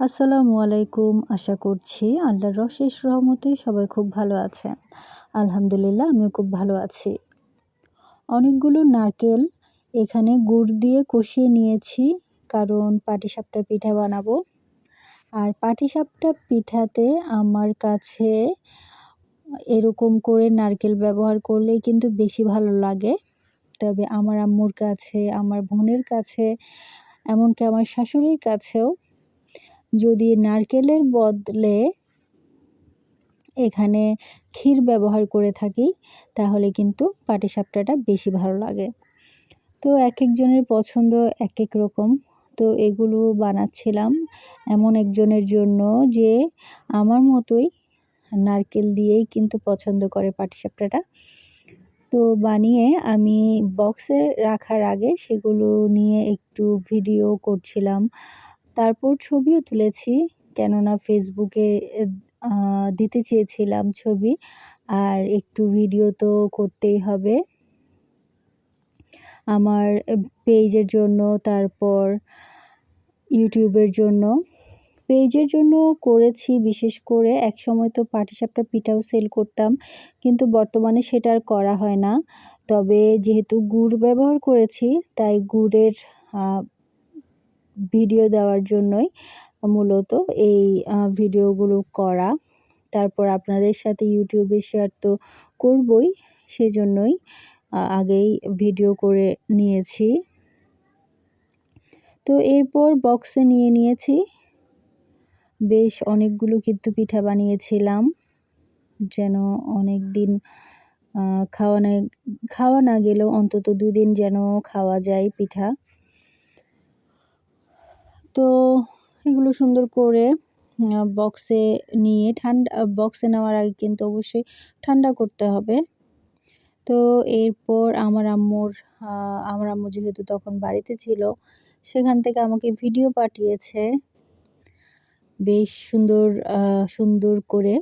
আসসালামু আলাইকুম। আশা করছি আল্লাহর রশেষ রহমতে সবাই খুব ভালো আছেন। আলহামদুলিল্লাহ, আমিও খুব ভালো আছি। অনেকগুলো নারকেল এখানে গুড় দিয়ে কষিয়ে নিয়েছি, কারণ পাটিসাপটা পিঠা বানাবো। আর পাটিসাপটা পিঠাতে আমার কাছে এরকম করে নারকেল ব্যবহার করলেই কিন্তু বেশি ভালো লাগে। তবে আমার আম্মুর কাছে, আমার বোনের কাছে, এমনকি আমার শাশুড়ির কাছেও যদি নারকেলের বদলে এখানে ক্ষীর ব্যবহার করে থাকি, তাহলে কিন্তু পাটিসাপটাটা বেশি ভালো লাগে। তো এক একজনের পছন্দ এক এক রকম। তো এগুলো বানাচ্ছিলাম এমন একজনের জন্য যে আমার মতোই নারকেল দিয়েই কিন্তু পছন্দ করে পাটিসাপটাটা। তো বানিয়ে আমি বক্সে রাখার আগে সেগুলো নিয়ে একটু ভিডিও করছিলাম। তারপর ছবিও তুলেছি, কেননা ফেসবুকে দিতে চেয়েছিলাম ছবি, আর একটু ভিডিও তো করতেই হবে। আমার পেজের জন্য, তারপর ইউটিউবের জন্য। পেজের জন্য করেছি, বিশেষ করে এক সময় তো পাটিসাপটা পিঠাও সেল করতাম, কিন্তু বর্তমানে সেটা আর করা হয় না। তবে যেহেতু গুড় ব্যবহার করেছি, তাই গুড়ের ভিডিও দেওয়ার জন্যই মূলত এই ভিডিওগুলো করা। তারপর আপনাদের সাথে ইউটিউবে শেয়ার তো করবই, সেজন্যই আগেই ভিডিও করে নিয়েছি। তো এরপর বক্সে নিয়ে নিয়েছি। বেশ অনেকগুলো কিন্তু পিঠা বানিয়েছিলাম। যেন অনেক দিন খাওয়া না খাওয়া না গেলেও অন্তত দুদিন যেন খাওয়া যায় পিঠা। তো এগুলো সুন্দর করে বক্সে নিয়ে ঠান্ডা বক্সে নেওয়ার আগে কিন্তু অবশ্যই ঠান্ডা করতে হবে। তো এরপর আমার আম্মুর আমার আম্মু যেহেতু তখন বাড়িতে ছিল, সেখান থেকে আমাকে ভিডিও পাঠিয়েছে। বেশ সুন্দর সুন্দর করে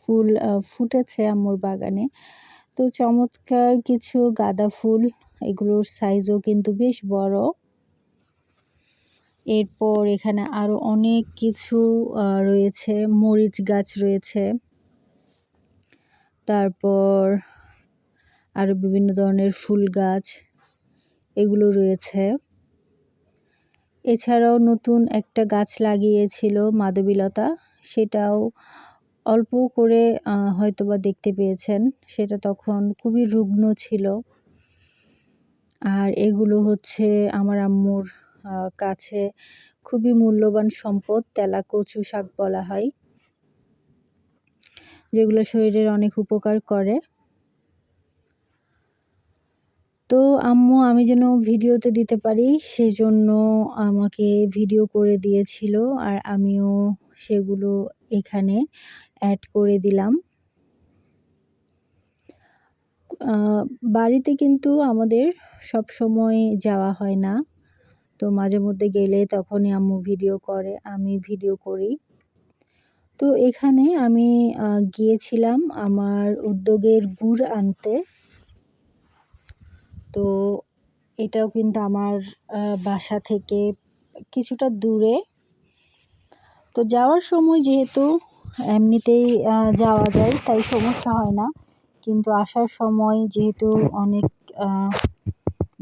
ফুল ফুটেছে আম্মুর বাগানে। তো চমৎকার কিছু গাঁদা ফুল, এগুলোর সাইজও কিন্তু বেশ বড়। এরপর এখানে আরও অনেক কিছু রয়েছে। মরিচ গাছ রয়েছে। তারপর আরও বিভিন্ন ধরনের ফুল গাছ এগুলো রয়েছে। এছাড়াও নতুন একটা গাছ লাগিয়েছিল মাধবীলতা। সেটাও অল্প করে হয়তোবা দেখতে পেয়েছেন। সেটা তখন খুবই রুগ্ন ছিল। আর এগুলো হচ্ছে আমার আম্মুর কাছে খুবই মূল্যবান সম্পদ, তেলা কচু শাক বলা হয়, যেগুলো শরীরের অনেক উপকার করে। তো আম্মু, আমি যেন ভিডিওতে দিতে পারি, সেজন্য আমাকে ভিডিও করে দিয়েছিল আর আমিও সেগুলো এখানে অ্যাড করে দিলাম। বাড়িতে কিন্তু আমাদের সব সময় যাওয়া হয় না। তো মাঝে মধ্যে গেলে তখনই আম্মু ভিডিও করে, আমি ভিডিও করি। তো এখানে আমি গিয়েছিলাম আমার উদ্যোগের গুড় আনতে। তো এটাও কিন্তু আমার বাসা থেকে কিছুটা দূরে। তো যাওয়ার সময় যেহেতু এমনিতেই যাওয়া যায়, তাই সমস্যা হয় না। কিন্তু আসার সময় যেহেতু অনেক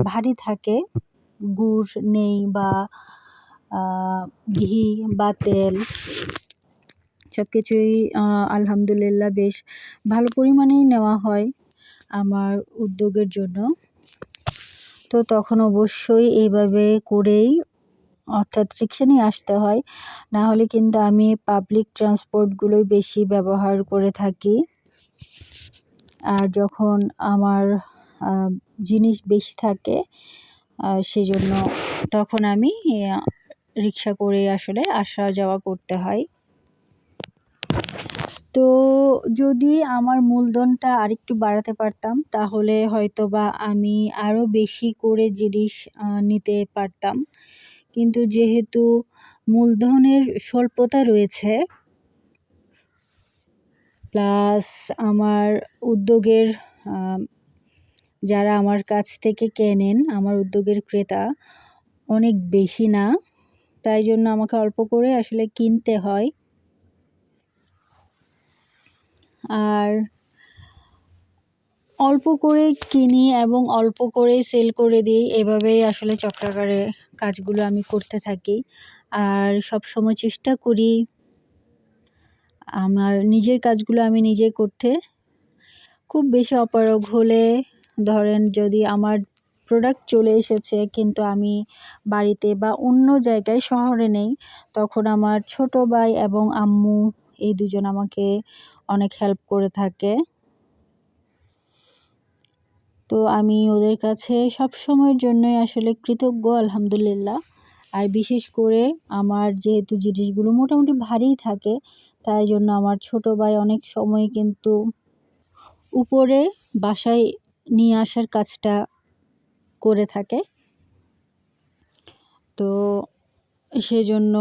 ভারী থাকে গুড় নেই বা ঘি বা তেল সব কিছুই আলহামদুলিল্লাহ বেশ ভালো পরিমাণেই নেওয়া হয় আমার উদ্যোগের জন্য। তো তখন অবশ্যই এইভাবে করেই অর্থাৎ রিক্সা নিয়ে আসতে হয়। না হলে কিন্তু আমি পাবলিক ট্রান্সপোর্টগুলোই বেশি ব্যবহার করে থাকি। আর যখন আমার জিনিস বেশি থাকে সেজন্য তখন আমি রিক্সা করে আসলে আসা যাওয়া করতে হয়। তো যদি আমার মূলধনটা আরেকটু বাড়াতে পারতাম, তাহলে হয়তো বা আমি আরও বেশি করে জিনিস নিতে পারতাম। কিন্তু যেহেতু মূলধনের স্বল্পতা রয়েছে, প্লাস আমার উদ্যোগের যারা আমার কাছ থেকে কেনেন, আমার উদ্যোগের ক্রেতা, অনেক বেশি না। তাই জন্য আমাকে অল্প করে আসলে কিনতে হয়। আর অল্প করে কিনি এবং অল্প করে সেল করে দিই। এভাবেই আসলে চক্রাকারে কাজগুলো আমি করতে থাকি। আর সব সময় চেষ্টা করি আমার নিজের কাজগুলো আমি নিজেই করতে। খুব বেশি অপারগ হলে ধরেন যদি আমার প্রোডাক্ট চলে এসেছে কিন্তু আমি বাড়িতে বা অন্য জায়গায় শহরে নেই, তখন আমার ছোট ভাই এবং আম্মু এই দুজন আমাকে অনেক হেল্প করে থাকে। তো আমি ওদের কাছে সব সময়ের জন্যই আসলে কৃতজ্ঞ, আলহামদুলিল্লাহ। আর বিশেষ করে আমার যেহেতু জিনিসগুলো মোটামুটি ভারীই থাকে, তাই জন্য আমার ছোট ভাই অনেক সময় কিন্তু উপরে বাসায় নিয়ে আসার কাজটা করে থাকে। তো সেজন্য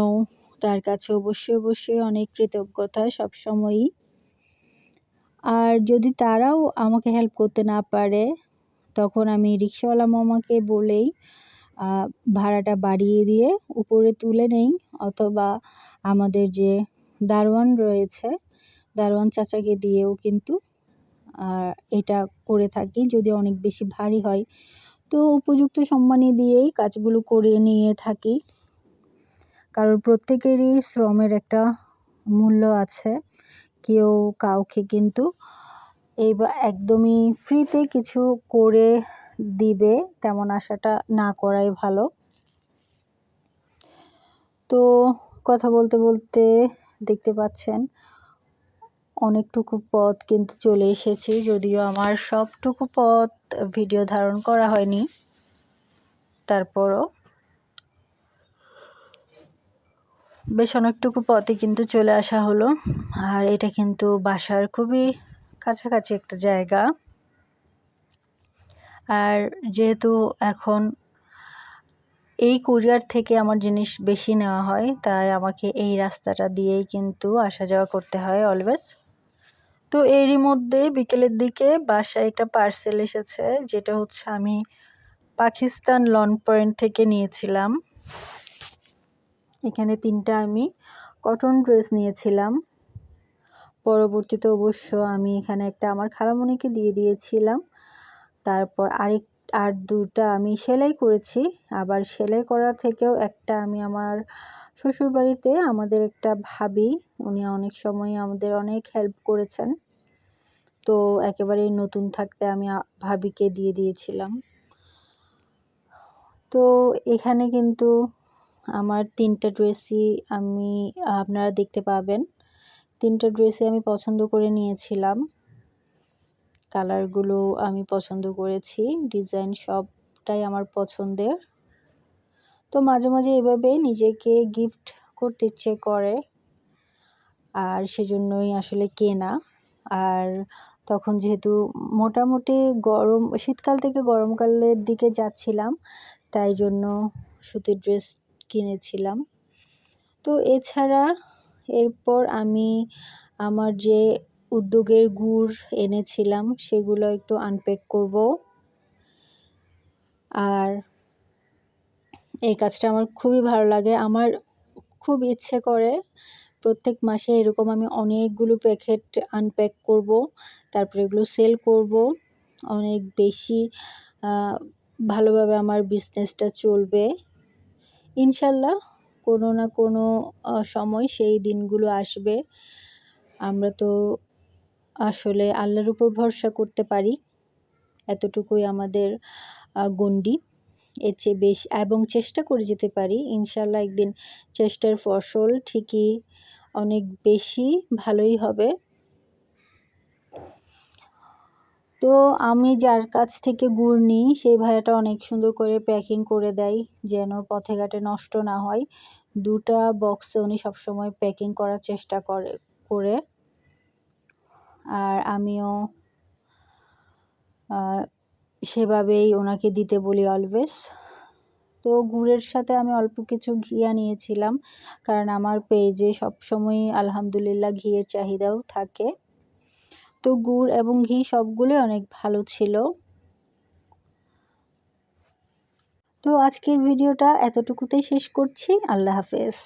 তার কাছে অবশ্যই অবশ্যই অনেক কৃতজ্ঞতা সবসময়ই। আর যদি তারাও আমাকে হেল্প করতে না পারে, তখন আমি রিক্সাওয়ালা মামাকে বলেই ভাড়াটা বাড়িয়ে দিয়ে উপরে তুলে নেই। অথবা আমাদের যে দারোয়ান রয়েছে, দারোয়ান চাচাকে দিয়েও কিন্তু এটা করে থাকি যদি অনেক বেশি ভারী হয়। তো উপযুক্ত সম্মানী দিয়েই কাজগুলো করে নিয়ে থাকি। কারণ প্রত্যেকেরই শ্রমের একটা মূল্য আছে, কেউ কাউকে কিন্তু। এই একদমই ফ্রিতে কিছু করে দিবে তেমন আশাটা না করাই ভালো। তো কথা বলতে বলতে দেখতে পাচ্ছেন অনেকটুকু পথ কিন্তু চলে এসেছি, যদিও আমার সবটুকু পথ ভিডিও ধারণ করা হয়নি। তারপরও বেশ অনেকটুকু পথে কিন্তু চলে আসা হলো। আর এটা কিন্তু বাসার খুবই কাছাকাছি একটা জায়গা। আর যেহেতু এখন এই কুরিয়ার থেকে আমার জিনিস বেশি নেওয়া হয়, তাই আমাকে এই রাস্তাটা দিয়েই কিন্তু আসা যাওয়া করতে হয় অলওয়েজ তো এরই মধ্যে বিকেলের দিকে বাসায় একটা পার্সেল এসেছে, যেটা হচ্ছে আমি পাকিস্তান লন পয়েন্ট থেকে নিয়েছিলাম। এখানে তিনটা আমি কটন ড্রেস নিয়েছিলাম। পরবর্তীতে অবশ্য আমি এখানে একটা আমার খালামণিকে দিয়ে দিয়েছিলাম। তারপর আরেক, আর দুটা আমি সেলাই করেছি। আবার সেলাই করা থেকেও একটা আমি আমার শ্বশুরবাড়িতে আমাদের একটা ভাবি, উনি অনেক সময় আমাদের অনেক হেল্প করেছেন। তো একেবারেই নতুন থাকতে আমি ভাবিকে দিয়ে দিয়েছিলাম। তো এখানে কিন্তু আমার তিনটা ড্রেসই আমি, আপনারা দেখতে পাবেন। তিনটা ড্রেসই আমি পছন্দ করে নিয়েছিলাম। কালারগুলো আমি পছন্দ করেছি। ডিজাইন সবটাই আমার পছন্দের। তো মাঝে মাঝে এভাবে নিজেকে গিফট করতে ইচ্ছে করে। আর সেজন্যই আসলে কেনা। আর তখন যেহেতু মোটামুটি গরম, শীতকাল থেকে গরমকালের দিকে যাচ্ছিলাম, তাই জন্য সুতির ড্রেস কিনেছিলাম। তো এছাড়া এরপর আমি আমার যে উদ্যোগের গুড় এনেছিলাম, সেগুলো একটু আনপ্যাক করব। আর এই কাজটা আমার খুবই ভালো লাগে। আমার খুব ইচ্ছে করে প্রত্যেক মাসে এরকম আমি অনেকগুলো প্যাকেট আনপ্যাক করব, তারপরে এগুলো সেল করব। অনেক বেশি ভালোভাবে আমার বিজনেসটা চলবে। ইনশাল্লাহ কোনো না কোনো সময় সেই দিনগুলো আসবে। আমরা তো আসলে আল্লাহর উপর ভরসা করতে পারি। এতটুকুই আমাদের গণ্ডি। এর চেয়ে বেশি, এবং চেষ্টা করে যেতে পারি। ইনশাল্লাহ একদিন চেষ্টার ফসল ঠিকই অনেক বেশি ভালোই হবে। তো আমি যার কাছ থেকে গুড় নিই সেই ভাইয়াটা অনেক সুন্দর করে প্যাকিং করে দেয়, যেন পথে ঘাটে নষ্ট না হয়। দুটা বক্সে উনি সবসময় প্যাকিং করার চেষ্টা করে করে। আর আমিও সেভাবেই ওনাকে দিতে বলি অলওয়েজ তো গুড়ের সাথে আমি অল্প কিছু ঘিয়া নিয়েছিলাম, কারণ আমার পেজে সবসময়ই আলহামদুলিল্লাহ ঘিয়ের চাহিদাও থাকে। তো গুড় এবং ঘি সবগুলোই অনেক ভালো ছিল। তো আজকের ভিডিওটা এতটুকুতেই শেষ করছি। আল্লাহ হাফেজ।